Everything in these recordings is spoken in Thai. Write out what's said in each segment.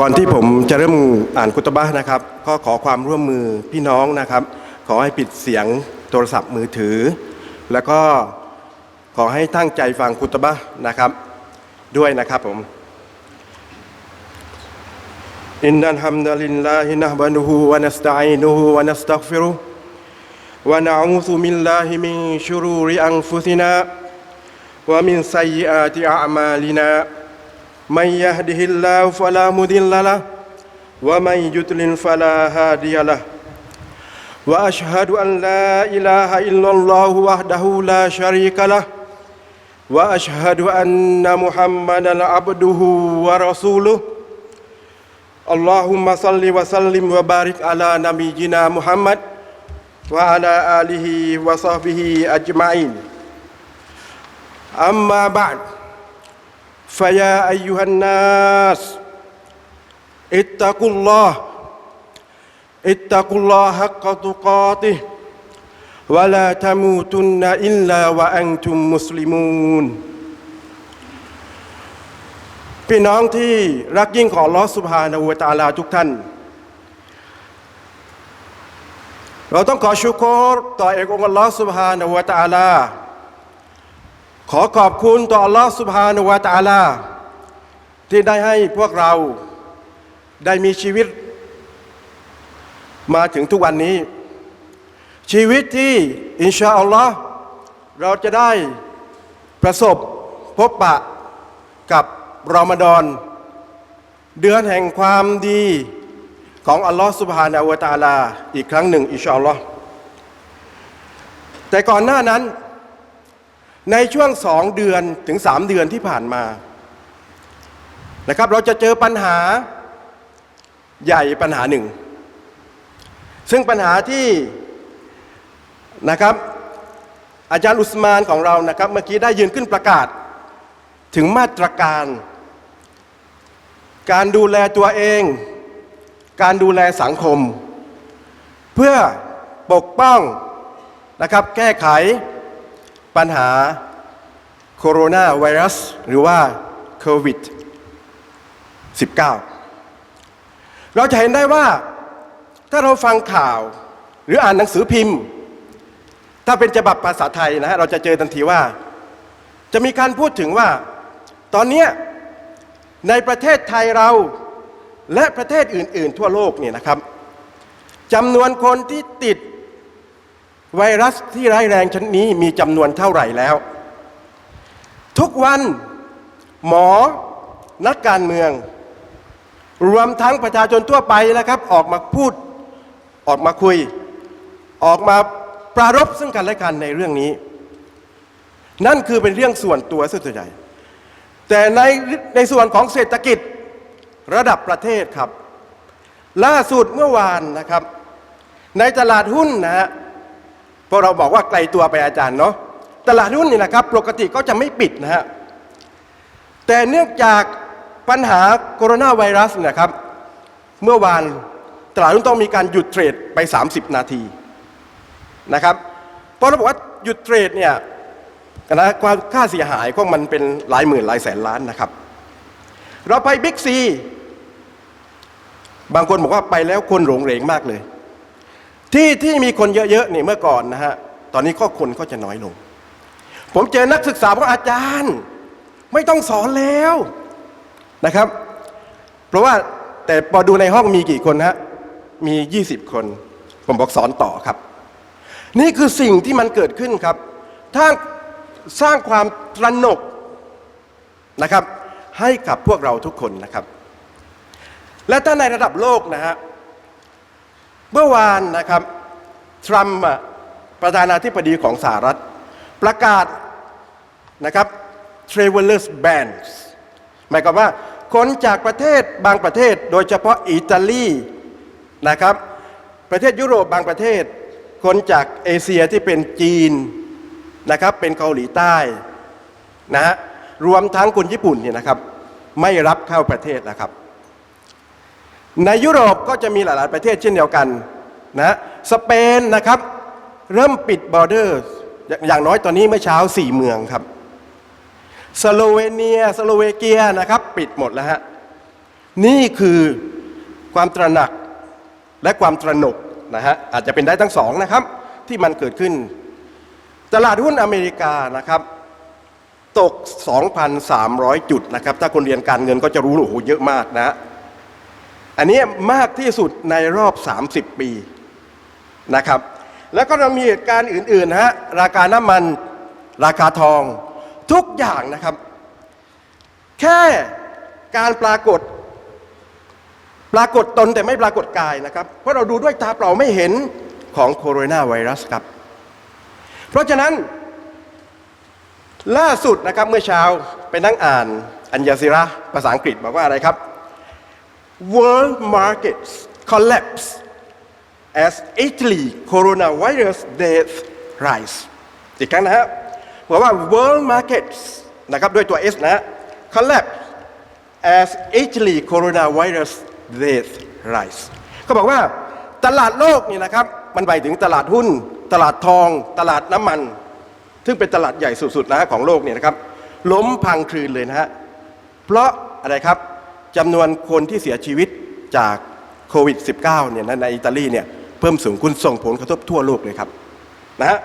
ก่อนที่ผมจะเริ่มอ่านคุตบะนะครับ ก็ขอความร่วมมือพี่น้องนะครับ ขอให้ปิดเสียงโทรศัพท์มือถือ แล้วก็ขอให้ตั้งใจฟังคุตบะนะครับ ด้วยนะครับผมอินนัลฮัมดุลิลลาฮินะบะดุฮูวะนัสตะอีนุฮูวะนัสตัฆฟิรุวะนะอูซุมิลลาฮิมินชุรูริอันฟุซินาวะมิ من يهده الله فلا مضل له ومن يضلل فلا هادي له. وأشهد أن لا إله إلا الله وحده لا شريك له وأشهد أن محمدا عبده ورسوله. اللهم صل وسلم وبارك على نبينا محمد وعلى آله وصحبه أجمعين. أما بعد فيا أيها الناس اتقوا الله اتقوا الله حق تقاته ولا تموتن إلا وأنتم مسلمون พี่น้องที่รักยิ่งของลอสุภาณวตาลาทุกท่าน เราต้องขอชุกรต่อเอกองค์อัลลอฮ์สุบฮานาวะตะอาลา ขอขอบคุณต่ออัลลอฮ์สุบฮานวะตาลา ที่ได้ให้พวกเราได้มีชีวิต มาถึงทุกวันนี้ ชีวิตที่อินชาอัลลอฮ์เราจะได้ประสบพบปะกับรอมฎอน เดือนแห่งความดีของอัลลอฮ์สุบฮานาวะตาลา อีกครั้งหนึ่งอินชาอัลลอฮ์แต่ก่อนหน้านั้น ในช่วงสองเดือนถึงสามเดือนที่ผ่านมานะครับเราจะเจอปัญหาใหญ่ปัญหาหนึ่ง ซึ่งปัญหาที่นะครับอาจารย์อุสมานของเรานะครับ เมื่อกี้ได้ยืนขึ้นประกาศ ถึงมาตรการ การดูแลตัวเอง การดูแลสังคม เพื่อปกป้องนะครับแก้ไขปัญหา โคโรนาไวรัสหรือว่าโควิด 19 เราจะเห็นได้ว่าถ้าเราฟังข่าวหรืออ่านหนังสือพิมพ์ ถ้าเป็นฉบับภาษาไทยนะฮะเราจะเจอทันทีว่า จะมีการพูดถึงว่า ตอนนี้ในประเทศไทยเราและประเทศอื่น ๆ ทั่วโลกเนี่ยนะครับจำนวนคนที่ติดไวรัสที่ร้ายแรงชนิดนี้มีจำนวนเท่าไหร่แล้ว ทุกวันหมอนักการเมือง รวมทั้งประชาชนทั่วไปนะครับ ออกมาพูดออกมาคุย ออกมาปรารบซึ่งกันและกันในเรื่องนี้ นั่นคือเป็นเรื่องส่วนตัวส่วนใหญ่ แต่ในในส่วนของเศรษฐกิจระดับประเทศครับ ล่าสุดเมื่อวานนะครับ ในตลาดหุ้นนะฮะพวกเราบอกว่าไกลตัวไปอาจารย์เนาะ ตลาดหุ้นนี่นะครับปกติก็จะไม่ปิดนะฮะแต่เนื่องจากปัญหาโคโรนาไวรัสนะครับ เมื่อวานตลาดหุ้นต้องมีการหยุดเทรดไป 30 นาทีนะครับเพราะเราบอกว่าหยุดเทรดเนี่ยนะความค่าเสียหายของมันเป็นหลายหมื่นหลายแสนล้านนะครับ เราไปบิ๊กซีบางคนบอกว่าไปแล้วคนหลงเหลงมากเลย ที่ที่มีคนเยอะๆนี่เมื่อก่อนนะฮะตอนนี้ก็คนก็จะน้อยลง ผมเจอนักศึกษาว่าอาจารย์ ไม่ต้องสอนแล้วนะครับ เพราะว่าแต่พอดูในห้องมีกี่คนฮะมี 20 คน ผมบอกสอนต่อครับ นี่คือสิ่งที่มันเกิดขึ้นครับถ้าสร้างความตระหนกนะครับ ให้กับพวกเราทุกคนนะครับ และถ้าในระดับโลกนะฮะเมื่อวานนะครับทรัมป์ประธานาธิบดีของสหรัฐ ประกาศนะครับ travelers bans หมายความว่าคนจากประเทศบางประเทศ โดยเฉพาะอิตาลีนะครับ ประเทศยุโรปบางประเทศ คนจากเอเชียที่เป็นจีนนะครับ เป็นเกาหลีใต้นะฮะรวมทั้งคนญี่ปุ่นเนี่ยนะครับ ไม่รับเข้าประเทศนะครับ ในยุโรปก็จะมีหลาย ๆ ประเทศเช่นเดียวกันนะสเปนนะครับ เริ่มปิดบอร์เดอร์ อย่างน้อยตอนนี้เมื่อเช้าสี่เมืองครับ สโลเวเนีย สโลเวเกียนะครับ ปิดหมดแล้วฮะ นี่คือความตระหนักและความตระหนกนะฮะอาจจะเป็นได้ทั้งสองนะครับ ที่มันเกิดขึ้น ตลาดหุ้นอเมริกานะครับ ตก 2,300 จุดนะครับ ถ้าคนเรียนการเงินก็จะรู้โอ้โหเยอะมากนะ อันนี้มากที่สุดในรอบ 30 ปีนะครับ แล้วก็เรามีเหตุการณ์อื่นๆนะฮะราคาน้ำมัน ราคาทองทุกอย่างนะครับ แค่การปรากฏ ปรากฏตนแต่ไม่ปรากฏกายนะครับ เพราะเราดูด้วยตาเปล่าไม่เห็นของโคโรนาไวรัสครับ เพราะฉะนั้นล่าสุดนะครับเมื่อเช้าไปนั่งอ่านอัญญาซิระภาษาอังกฤษบอกว่าอะไรครับ World markets collapse as Italy coronavirus death rise อีกครั้งนะฮะบอกว่า world markets นะครับด้วยตัว S นะ collapse as Italy coronavirus death rise เขาบอกว่าตลาดโลกนี่นะครับ มันไปถึงตลาดหุ้น ตลาดทอง ตลาดน้ำมัน ซึ่งเป็นตลาดใหญ่สุดๆนะของโลกเนี่ยนะครับ ล้มพังคลืนเลยนะฮะ เพราะอะไรครับจำนวนคนที่เสียชีวิตจากโควิด -19 เนี่ยในอิตาลีเนี่ย พิ่มสูงคุณส่งผลกระทบทั่วโลกเลยครับนะฮะ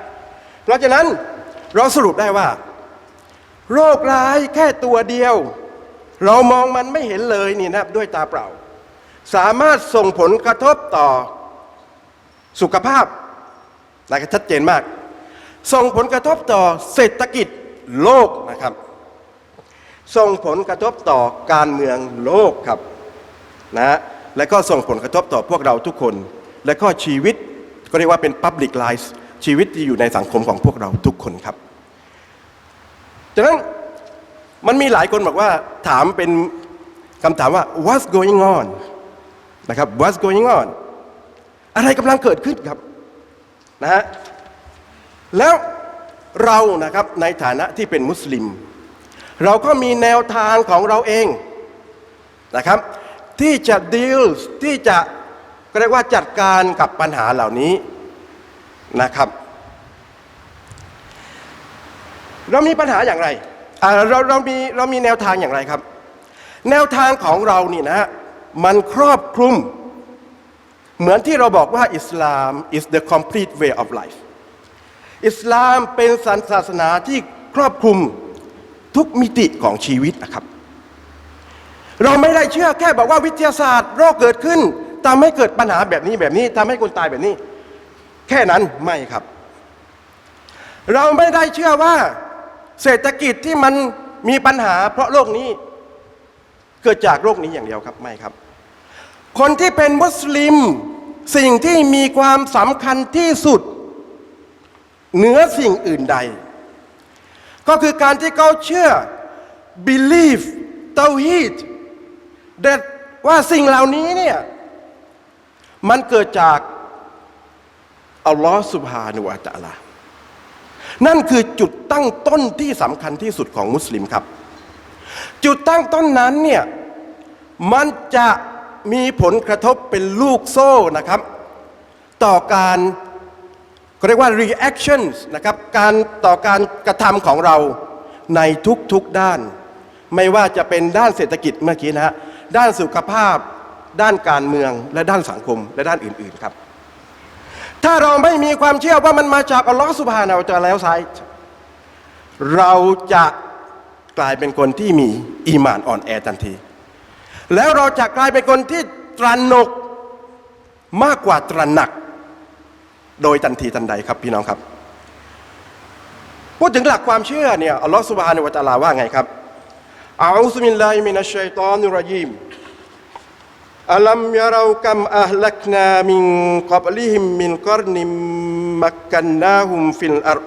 เพราะฉะนั้นเราสรุปได้ว่า โรคร้ายแค่ตัวเดียว เรามองมันไม่เห็นเลยนี่นะด้วยตาเปล่า สามารถส่งผลกระทบต่อสุขภาพนะครับชัดเจนมาก ส่งผลกระทบต่อเศรษฐกิจโลกนะครับ ส่งผลกระทบต่อการเมืองโลกครับนะฮะและก็ส่งผลกระทบต่อพวกเราทุกคน และก็ชีวิตก็เรียกว่าเป็น Public Life ชีวิตที่อยู่ในสังคมของพวกเราทุกคนครับฉะนั้นมันมีหลายคนบอกว่าถามเป็นคำถามว่า what's going on นะครับ what's going on อะไรกำลังเกิดขึ้นครับนะฮะแล้วเรานะครับในฐานะที่เป็นมุสลิม เราก็มีแนวทางของเราเองนะครับ ที่จะดีลที่จะ ก็เรียกว่าจัดการกับปัญหาเหล่านี้นะครับ เรามีปัญหาอย่างไรเราเรามีเรามีแนวทางอย่างไรครับ แนวทางของเรานี่นะฮะมันครอบคลุม เหมือนที่เราบอกว่าอิสลาม is the complete way of life อิสลามเป็นศาสนาที่ครอบคลุมทุกมิติของชีวิตนะครับ เราไม่ได้เชื่อแค่บอกว่าวิทยาศาสตร์โรคเกิดขึ้น ทำให้เกิดปัญหาแบบนี้แบบนี้ทำให้คนตายแบบนี้ แค่นั้นไม่ครับ เราไม่ได้เชื่อว่าเศรษฐกิจที่มันมีปัญหา เพราะโรคนี้ เกิดจากโรคนี้อย่างเดียวครับไม่ครับ คนที่เป็นมุสลิมสิ่งที่มีความสำคัญที่สุด เหนือสิ่งอื่นใด ก็คือการที่เขาเชื่อ believe เตาฮีด that ว่าสิ่งเหล่านี้เนี่ย มันเกิดจากอัลลอฮ์สุบฮานุวะตะลา นั่นคือจุดตั้งต้นที่สำคัญที่สุดของมุสลิมครับ จุดตั้งต้นนั้นเนี่ยมันจะมีผลกระทบเป็นลูกโซ่นะครับ ต่อการเขาเรียกว่า reactions นะครับการต่อการกระทำของเราในทุกๆด้าน ไม่ว่าจะเป็นด้านเศรษฐกิจเมื่อกี้นะฮะด้านสุขภาพ ด้านการเมืองและด้านสังคมและด้านอื่น ๆครับ ถ้าเราไม่มีความเชื่อว่ามันมาจากอัลลอฮฺสุบฮานาอัลตะอาลาแล้วไซเราจะกลายเป็นคนที่มีอีหมานอ่อนแอทันที แล้วเราจะกลายเป็นคนที่ตระหนกมากกว่าตระหนัก โดยทันทีทันใดครับพี่น้องครับ พูดถึงหลักความเชื่อเนี่ยอัลลอฮฺสุบฮานะวะตะอาลาว่าไงครับอาอุสมิลลาฮิมินัชชัยตอนุรัยาเรากัม ألم يروا كم أهلكنا من قبلهم من قرن مكناهم في الأرض.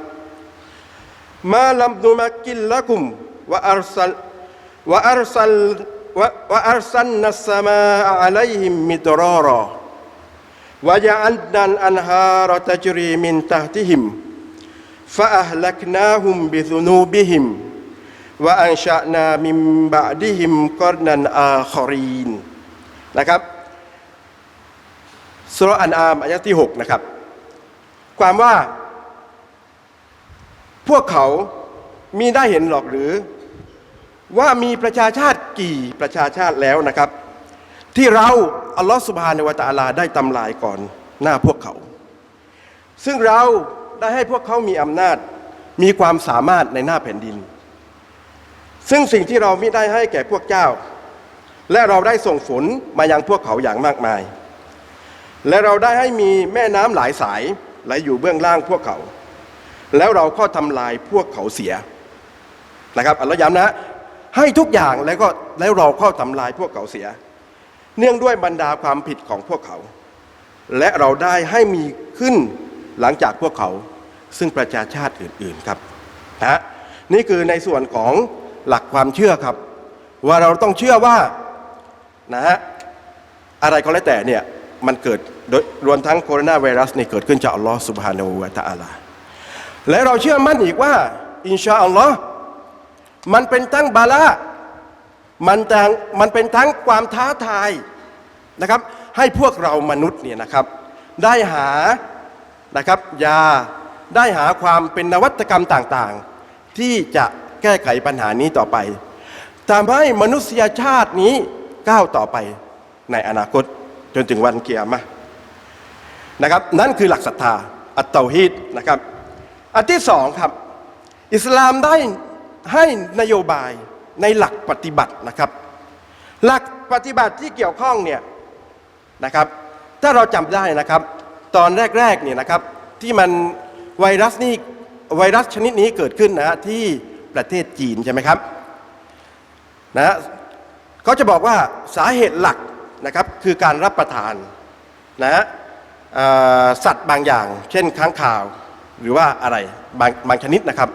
ما لم نمكن لكم وأرسل وأرسل وأرسلنا السماء عليهم مدرارا. وجعلنا الأنهار تجري من تحتهم فأهلكناهم بذنوبهم وأنشأنا من بعدهم قرنا آخرين. นะครับสุรอันอามอายะที่ 6 นะครับ ความว่า พวกเขามีได้เห็นหรอกหรือ ว่ามีประชาชาติกี่ประชาชาติแล้วนะครับ ที่เราอัลลอฮฺสุบฮานาวะตะอาลาได้ทำลายก่อนหน้าพวกเขา ซึ่งเราได้ให้พวกเขามีอำนาจมีความสามารถในหน้าแผ่นดิน ซึ่งสิ่งที่เราไม่ได้ให้แก่พวกเจ้า และเราได้ส่งฝนมายังพวกเขาอย่างมากมาย และเราได้ให้มีแม่น้ำหลายสายไหลอยู่เบื้องล่างพวกเขา แล้วเราก็ทำลายพวกเขาเสียนะครับอัลลอฮ์ย้ำนะให้ทุกอย่างแล้วก็แล้วเราก็ทำลายพวกเขาเสีย เนื่องด้วยบรรดาความผิดของพวกเขา และเราได้ให้มีขึ้นหลังจากพวกเขา ซึ่งประชาชาติอื่น ๆครับนะฮะนี่คือในส่วนของหลักความเชื่อครับ ว่าเราต้องเชื่อว่า นะฮะอะไรก็แล้วแต่เนี่ยมันเกิดโดยรวมทั้งโคโรนาไวรัสนี่เกิดขึ้นจากอัลลอฮ์สุบฮานาอูวะตะอาลาและเราเชื่อมั่นอีกว่า อินชาอัลลอฮ์มันเป็นทั้งบาละมันทั้งมันเป็นทั้งความท้าทายนะครับ ให้พวกเรามนุษย์เนี่ยนะครับ ได้หานะครับยาได้หาความเป็นนวัตกรรมต่างๆ ที่จะแก้ไขปัญหานี้ต่อไปทำให้มนุษยชาตินี้ ก้าวต่อไปในอนาคตจนถึงวันเกียรมะห์นะครับ นั่นคือหลักศรัทธา อัตเตาฮีดนะครับ อันที่สองครับ อิสลามได้ให้นโยบายในหลักปฏิบัตินะครับ หลักปฏิบัติที่เกี่ยวข้องเนี่ยนะครับ ถ้าเราจำได้นะครับ ตอนแรกๆเนี่ยนะครับที่มันไวรัสนี่ไวรัสชนิดนี้เกิดขึ้นนะฮะที่ประเทศจีนใช่ไหมครับนะ เขาจะบอกว่าสาเหตุหลักนะครับคือการรับประทานนะฮะสัตว์บางอย่าง เช่นค้างคาวหรือว่าอะไรบางบางชนิดนะครับ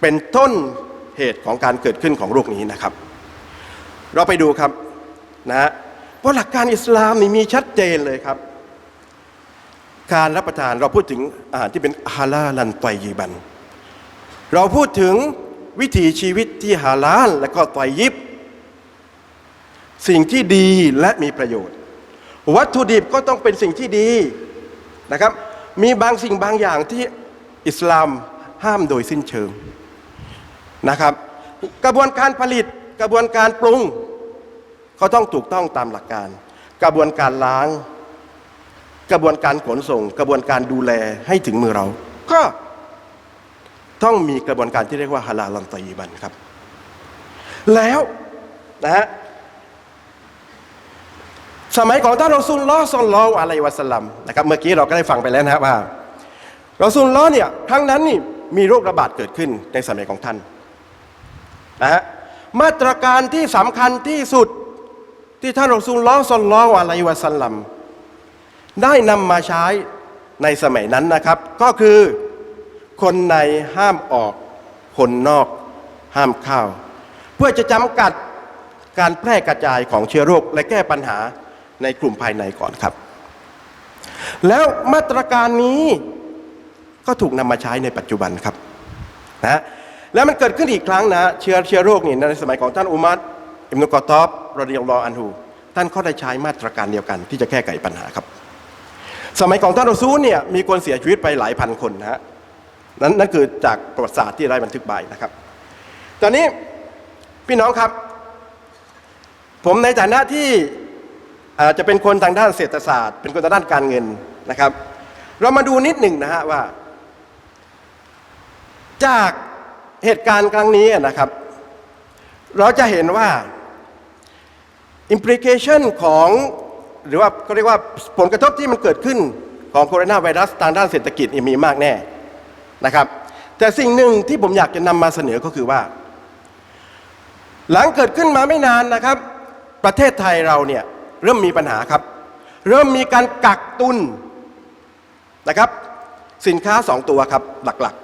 เป็นต้นเหตุของการเกิดขึ้นของโรคนี้นะครับ เราไปดูครับนะฮะเพราะหลักการอิสลามนี่มีชัดเจนเลยครับ การรับประทานเราพูดถึงอาหารที่เป็นฮาลาลันไตยีบัน เราพูดถึงวิถีชีวิตที่ฮาลาลและก็ไตยิบ สิ่งที่ดีและมีประโยชน์ วัตถุดิบก็ต้องเป็นสิ่งที่ดีนะครับ มีบางสิ่งบางอย่างที่อิสลามห้ามโดยสิ้นเชิงนะครับ กระบวนการผลิตกระบวนการปรุง ก็ต้องถูกต้องตามหลักการ กระบวนการล้าง กระบวนการขนส่ง กระบวนการดูแลให้ถึงมือเรา ก็ต้องมีกระบวนการที่เรียกว่าฮาลาลันตยีบันครับ แล้วนะฮะ สมัยของท่านรอซูลลอฮ์ซอลลัลลออะลัยฮิวะสลัมนะครับเมื่อกี้เราก็ได้ฟังไปแล้วนะครับว่ารอซูลลอเนี่ยครั้งนั้นนี่มีโรคระบาดเกิดขึ้นในสมัยของท่านนะฮะมาตรการที่สำคัญที่สุดที่ท่านรอซูลลอฮ์ซอลลัลลออะลัยฮิวะสลลัมได้นำมาใช้ในสมัยนั้นนะครับ ก็คือคนในห้ามออก คนนอกห้ามเข้า เพื่อจะจำกัดการแพร่กระจายของเชื้อโรคและแก้ปัญหา ในกลุ่มภายในก่อนครับ แล้วมาตรการนี้ก็ถูกนำมาใช้ในปัจจุบันครับนะแล้วมันเกิดขึ้นอีกครั้งนะเชื้อเชื้อโรคนี่ในสมัยของท่านอุมัรอิมนุกอตอบรดิยลลออันฮูท่านก็ได้ใช้มาตรการเดียวกัน ที่จะแก้ไขปัญหาครับ สมัยของท่านรอซูลเนี่ยมีคนเสียชีวิตไปหลายพันคนนะฮะนั้นนั่นคือจากประวัติศาสตร์ที่ได้บันทึกไว้นะครับ ตอนนี้พี่น้องครับ ผมในฐานะที่ อาจจะเป็นคนทางด้านเศรษฐศาสตร์ เป็นคนทางด้านการเงินนะครับ เรามาดูนิดหนึ่งนะฮะว่า จากเหตุการณ์ครั้งนี้นะครับ เราจะเห็นว่า implication ของหรือว่าเขาเรียกว่าผลกระทบที่มันเกิดขึ้นของโคโรนาไวรัสทางด้านเศรษฐกิจมีมากแน่นะครับแต่สิ่งหนึ่งที่ผมอยากจะนำมาเสนอก็คือว่า หลังเกิดขึ้นมาไม่นานนะครับ ประเทศไทยเราเนี่ย เริ่มมีปัญหาครับ เริ่มมีการกักตุนนะครับ สินค้าสองตัวครับหลัก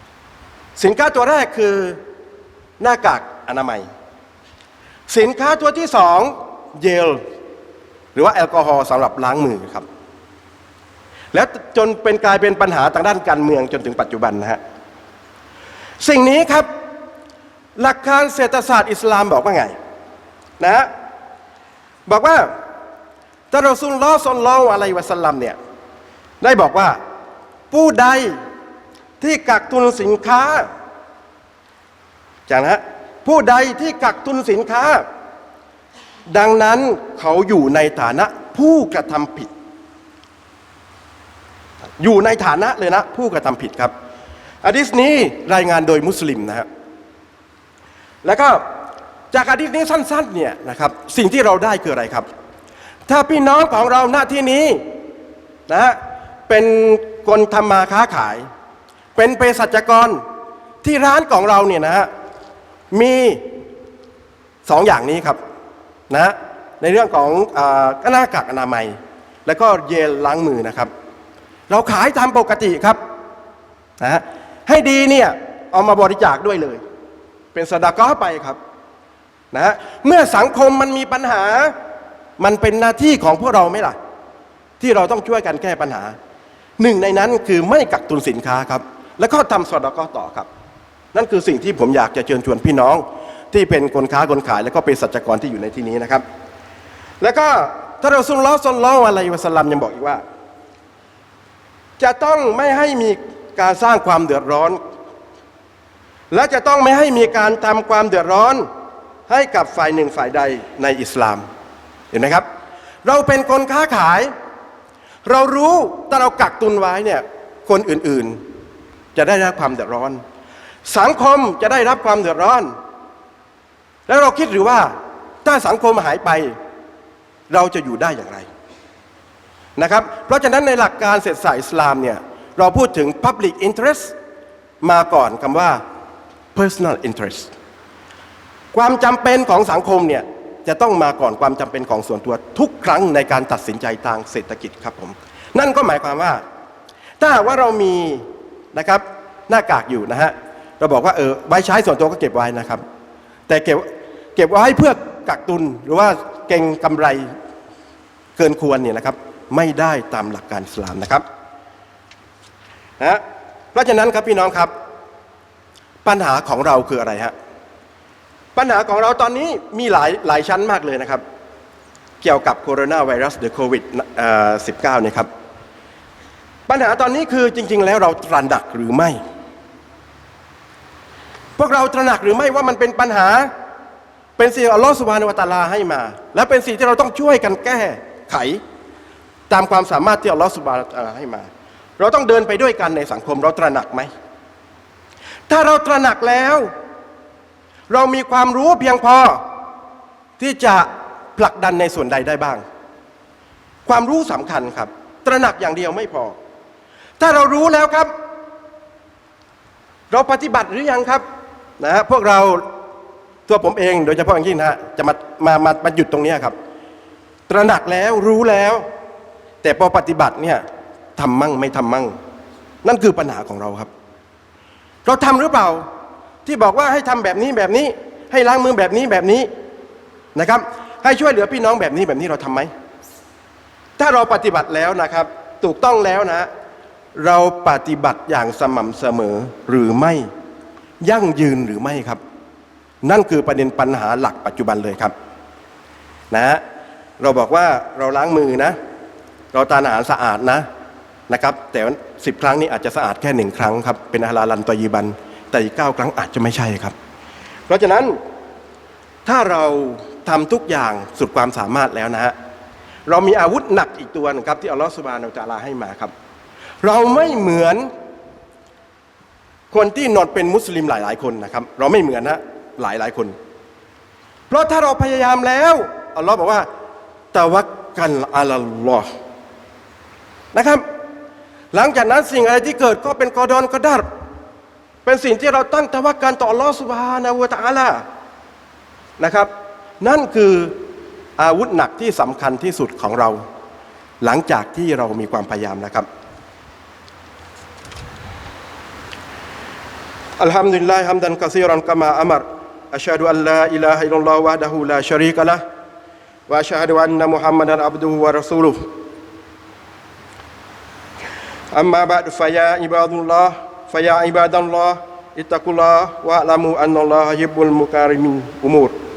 ๆ สินค้าตัวแรกคือหน้ากากอนามัย สินค้าตัวที่สองเยลหรือว่าแอลกอฮอล์สำหรับล้างมือครับ แล้วจนเป็นกลายเป็นปัญหาทางด้านการเมืองจนถึงปัจจุบันนะฮะสิ่งนี้ครับ หลักการเศรษฐศาสตร์อิสลามบอกว่าไง นะฮะ บอกว่าท่านรอซูลลอฮ์ซอลลออะลัยฮิวะสลัมเนี่ยได้บอกว่าผู้ใดที่กักตุนสินค้าจากนะฮะผู้ใดที่กักตุนสินค้า ดังนั้นเขาอยู่ในฐานะผู้กระทำผิด อยู่ในฐานะเลยนะ ผู้กระทำผิดครับอะดิษนี้รายงานโดยมุสลิมนะครับแล้วก็ จากอะดิษนี้สั้นๆเนี่ยนะครับสิ่งที่เราได้คืออะไรครับ ถ้าพี่น้องของเราหน้าที่นี้นะเป็นคนทำมาค้าขาย เป็นเภสัชกรที่ร้านของเราเนี่ยนะฮะมีสองอย่างนี้ครับนะในเรื่องของอาหน้ากากอนามัย แล้วก็เยลล้างมือนะครับ เราขายตามปกติครับนะฮะให้ดีเนี่ยเอามาบริจาคด้วยเลย เป็นสดาก้อไปครับ นะเมื่อสังคมมันมีปัญหา มันเป็นหน้าที่ของพวกเราไหมล่ะ ที่เราต้องช่วยกันแก้ปัญหา หนึ่งในนั้นคือไม่กักตุนสินค้าครับ แล้วก็ทำสดก้อต่อครับ นั่นคือสิ่งที่ผมอยากจะเชิญชวนพี่น้อง ที่เป็นคนค้าคนขาย แล้วก็เป็นสัจกรที่อยู่ในที่นี้นะครับ แล้วก็ถ้าเราสุลลอฮ์สุลลัลลอฮุอะลัยวะสัลลัมยังบอกอีกว่า จะต้องไม่ให้มีการสร้างความเดือดร้อน และจะต้องไม่ให้มีการทำความเดือดร้อน ให้กับฝ่ายหนึ่งฝ่ายใดในอิสลาม เห็นไหมครับ เราเป็นคนค้าขาย เรารู้ถ้าเรากักตุนไว้เนี่ยคนอื่นๆ จะได้รับความเดือดร้อน สังคมจะได้รับความเดือดร้อน แล้วเราคิดหรือว่าถ้าสังคมหายไป เราจะอยู่ได้อย่างไรนะครับ เพราะฉะนั้นในหลักการเศรษฐศาสตร์อิสลามเนี่ยเราพูดถึง public interest มาก่อนคำว่า personal interest ความจำเป็นของสังคมเนี่ยจะต้องมาก่อนความจำเป็นของส่วนตัวทุกครั้งในการตัดสินใจทางเศรษฐกิจครับผม นั่นก็หมายความว่า ถ้าว่าเรามีนะครับหน้ากากอยู่นะฮะเราบอกว่าเออไว้ใช้ส่วนตัวก็เก็บไว้นะครับ แต่เก็บเก็บไว้เพื่อกักตุนหรือว่าเก่งกำไรเกินควรเนี่ยนะครับ ไม่ได้ตามหลักการสลามนะครับนะเพราะฉะนั้นครับพี่น้องครับ ปัญหาของเราคืออะไรฮะ ปัญหาของเราตอนนี้มีหลายหลายชั้นมากเลยนะครับ เกี่ยวกับโคโรนาไวรัสหรือโควิด 19 เนี่ยครับ ปัญหาตอนนี้คือจริง ๆ แล้วเราตระหนักหรือไม่ พวกเราตระหนักหรือไม่ว่ามันเป็นปัญหาเป็นสิ่งอัลลอฮฺสุบานาวตาลาให้มา และเป็นสิ่งที่เราต้องช่วยกันแก้ไข ตามความสามารถที่อัลลอฮฺสุบานวตะอาลาให้มา เราต้องเดินไปด้วยกันในสังคมเราตระหนักไหม ถ้าเราตระหนักแล้ว เรามีความรู้เพียงพอ ที่จะผลักดันในส่วนใดได้บ้าง ความรู้สำคัญครับ ตระหนักอย่างเดียวไม่พอ ถ้าเรารู้แล้วครับ เราปฏิบัติหรือยังครับนะฮะพวกเราตัวผมเองโดยเฉพาะอย่างยิ่งนะฮะจะมามามามาหยุดตรงนี้ครับ ตระหนักแล้วรู้แล้ว แต่พอปฏิบัติเนี่ยทำมั่งไม่ทำมั่ง นั่นคือปัญหาของเราครับ เราทำหรือเปล่า ที่บอกว่าให้ทำแบบนี้แบบนี้ ให้ล้างมือแบบนี้แบบนี้นะครับ ให้ช่วยเหลือพี่น้องแบบนี้แบบนี้เราทำไหมถ้าเราปฏิบัติแล้วนะครับ ถูกต้องแล้วนะ เราปฏิบัติอย่างสม่ำเสมอหรือไม่ยั่งยืนหรือไม่ครับ นั่นคือประเด็นปัญหาหลักปัจจุบันเลยครับนะฮะเราบอกว่าเราล้างมือนะ เราทานอาหารสะอาดนะนะครับ แต่สิบครั้งนี้อาจจะสะอาดแค่หนึ่งครั้งครับ เป็นอาลาลันตอยีบัน แต่อีกเก้าครั้งอาจจะไม่ใช่ครับ เพราะฉะนั้นถ้าเราทำทุกอย่างสุดความสามารถแล้วนะฮะเรามีอาวุธหนักอีกตัวหนึงครับที่อัลลอฮฺสุบานาอัลตะอาลาให้มาครับ เราไม่เหมือนคนที่นอนเป็นมุสลิมหลาย ๆ คนนะครับ เราไม่เหมือนนะหลายหลายคน เพราะถ้าเราพยายามแล้วอัลลอฮ์บอกว่าตะวักกันอัลลอฮ์นะครับ หลังจากนั้นสิ่งอะไรที่เกิดก็เป็นกอดอนกระดับ เป็นสิ่งที่เราตั้งตะวักการต่อลอสุภฮานาวตาละนะครับ นั่นคืออาวุธหนักที่สำคัญที่สุดของเรา หลังจากที่เรามีความพยายามนะครับอัลฮัมดุลิลลาฮิฮัมดันกะซีรันกะมาอัมรอัชฮะดุอัลลาอิลาฮิลลอฮ์วะดะฮูลาชารีกะละวะอัชฮะดุอันนะมุฮัมมัดันอับดุฮูวะรอซูลุฮ์อัมมาบะดุฟะยาอิบาดุลลอฮ์ faya ibadallah itakullah wa'lamu anna allaha yibbul mukarimin umur.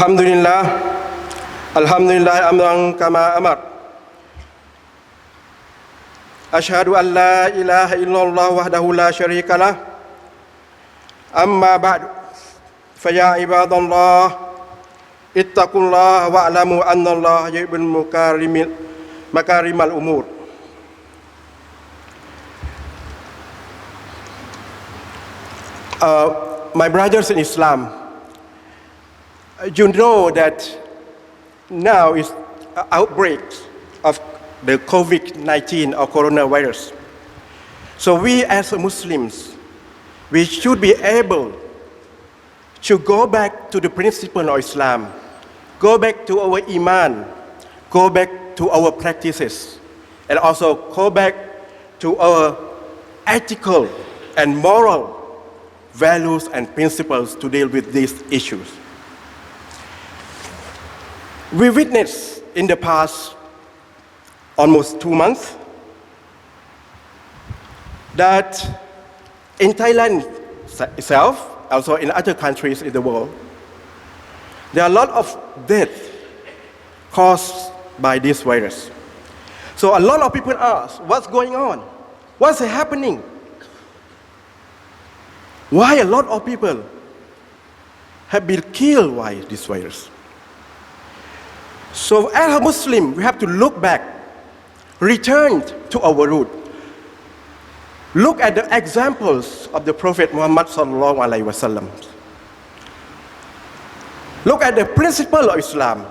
الحمد لله الحمد لله أمرا كما أمر أشهد أن لا إله إلا الله وحده لا شريك له أما بعد فيا عباد الله اتقوا الله واعلموا أن الله يحب المكارم مكارم الأمور Uh, my brothers in Islam, you know that now is outbreak of the COVID-19 or coronavirus. So we as Muslims, we should be able to go back to the principle of Islam, go back to our iman, go back to our practices, and also go back to our ethical and moral values and principles to deal with these issues. We witnessed in the past almost two months that in Thailand itself, also in other countries in the world, there are a lot of deaths caused by this virus. So a lot of people ask, what's going on? What's happening? Why a lot of people have been killed by this virus? So as a Muslim, we have to look back, return to our root. Look at the examples of the Prophet Muhammad sallallahu alaihi wasallam. Look at the principle of Islam.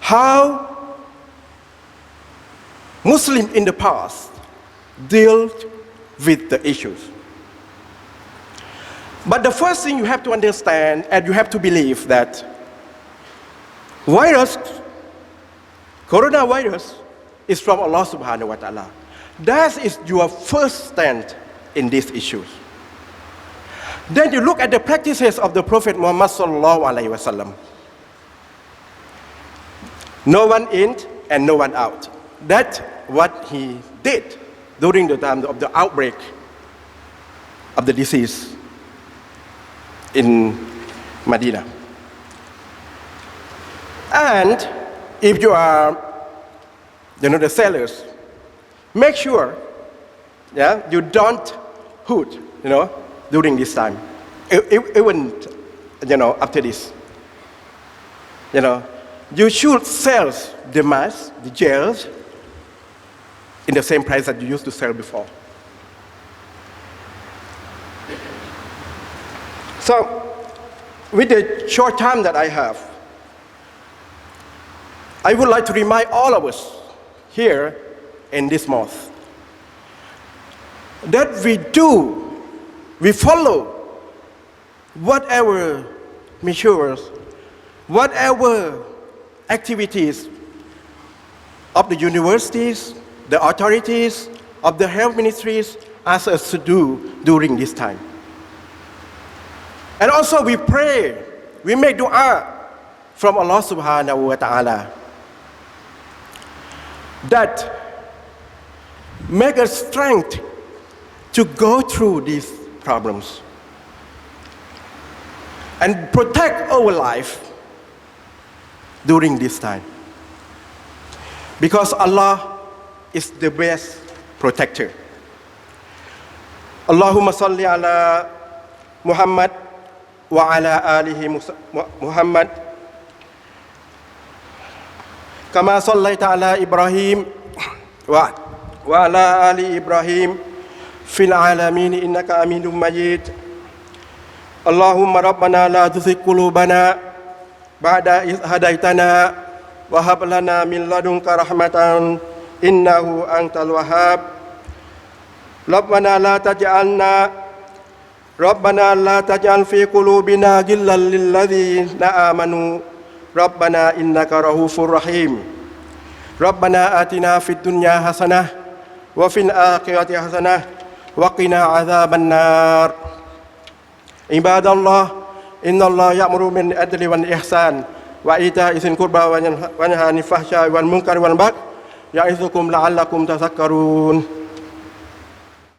How Muslims in the past dealt with the issues. But the first thing you have to understand and you have to believe that virus, coronavirus, is from Allah subhanahu wa ta'ala. That is your first stand in these issues. Then you look at the practices of the Prophet Muhammad sallallahu alaihi wasallam. No one in and no one out. That's what he did during the time of the outbreak of the disease in Medina. And if you are, you know, the sellers, make sure, yeah, you don't hoot, you know, during this time. Even, you know, after this. You know, you should sell the masks, the gels, in the same price that you used to sell before. So, with the short time that I have, I would like to remind all of us here in this month that we do, we follow whatever measures, whatever activities of the universities, the authorities, of the health ministries ask us to do during this time. And also we pray, we make dua from Allah subhanahu wa ta'ala that make us strength to go through these problems and protect our life during this time. Because Allah is the best protector. Allahumma salli ala Muhammad wa ala alihi Muhammad كما صليت على إبراهيم وعلى آل إبراهيم في العالمين إنك أمين مجيد. اللهم ربنا لا تزغ قلوبنا بعد إذ هديتنا وهب لنا من لدنك رحمة إنه أنت الوهاب. ربنا لا تجعلنا ربنا لا تجعل في قلوبنا غلا للذين آمنوا. ربنا إنك رؤوف رحيم ربنا آتنا في الدنيا حسنة وفي الآخرة حسنة وقنا عذاب النار عباد الله إن الله يأمر من العدل والإحسان وإيتاء ذي القربى وينهى عن الفحشاء والمنكر والبغي يعظكم لعلكم تذكرون